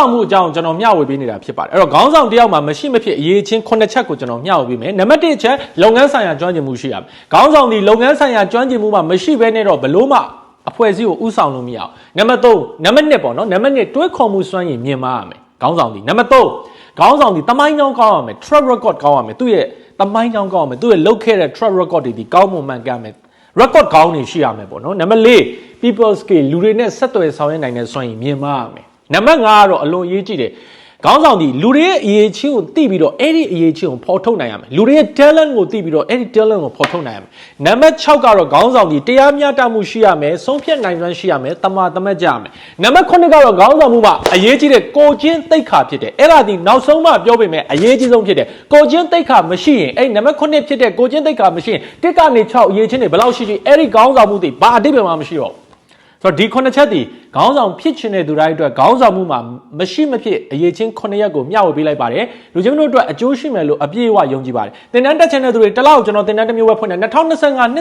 ဆောင်မှုအကြောင်းကျွန်တော်မျှဝေပေးနေတာဖြစ်ပါတယ်အဲ့တော့ခေါင်းဆောင်တယောက်မှာမရှိမဖြစ်အရေးချင်းခုနှစ်ချက်ကိုကျွန်တော်မျှဝေပေးမယ်နံပါတ်1ချက်လုပ်ငန်းဆိုင်ရာကျွမ်းကျင်မှုရှိရမယ်ခေါင်းဆောင်ဒီလုပ်ငန်းဆိုင်ရာကျွမ်းကျင်မှုမှာမရှိဘဲနဲ့တော့ဘလို့မှအဖွဲ့အစည်းကိုဥဆောင်လို့မရအောင်နံပါတ်3နံပါတ်1ပေါ့နော်နံပါတ်1တွဲခေါ်မှုစွမ်းရည်မြင်မာရမယ်ခေါင်းဆောင်ဒီနံပါတ်3ခေါင်းဆောင်ဒီတမိုင်းကြောင်းကောင်းရမယ် track record ကောင်းရမယ်သူ့ရဲ့တမိုင်းကြောင်းကောင်းရမယ်သူ့ရဲ့လုပ်ခဲ့တဲ့ track record တွေဒီကောင်းမွန်မှန်ကန်မယ် record ကောင်းနေရှိရမယ်ပေါ့နော်နံပါတ်4 people skill လူတွေနဲ့ဆက်သွယ်ဆောင်ရွက်နိုင်တဲ့စွမ်းရည်မြင်မာရမယ် နံပါတ်5ကတော့အလွန်အရေးကြီးတယ်ခေါင်းဆောင်ဒီလူတွေရဲ့အရေးချင်းကိုသိပြီးတော့အဲ့ဒီအရေးချင်းကိုဖော်ထုတ်နိုင်ရမယ်လူတွေရဲ့ talent ကိုသိပြီးတော့အဲ့ဒီ talent ကိုဖော်ထုတ်နိုင်ရမယ်နံပါတ်6ကတော့ခေါင်းဆောင်ဒီတရားမျှတမှုရှိရမယ်ဆုံးဖြတ်နိုင်စွမ်းရှိရမယ်တမာတမတ်ကြရမယ်နံပါတ်9ကတော့ခေါင်းဆောင်မှုမှာအရေးကြီးတဲ့ကိုချင်းသိက္ခာဖြစ်တယ်အဲ့ဒါဒီနောက်ဆုံးမှပြောပေမဲ့အရေးကြီးဆုံးဖြစ်တယ်ကိုချင်းသိက္ခာမရှိရင်အဲ့နံပါတ်9ဖြစ်တဲ့ကိုချင်းသိက္ခာမရှိရင်တစ်ကနေ6အရေးချင်းတွေဘယ်လောက်ရှိရှိအဲ့ဒီခေါင်းဆောင်မှုတွေဘာအတိတ်ပဲမှမရှိတော့ဘူး ဆိုတော့ဒီခုနှစ်ချက်ဒီခေါင်းဆောင်ဖြစ်ချင်တဲ့သူတိုင်းအတွက်ခေါင်းဆောင်မှုမှာမရှိမဖြစ်အရေးချင်းခုနှစ်ရက်ကိုမျှဝေပေးလိုက်ပါတယ်လူချင်းတို့အတွက်အကျိုးရှိမယ်လို့အပြည့်အဝယုံကြည်ပါတယ်သင်တန်းတက်ချင်တဲ့သူတွေတစ်လောက်ကျွန်တော်သင်တန်းတစ်မျိုးပဲဖွင့်တယ်2025နှစ်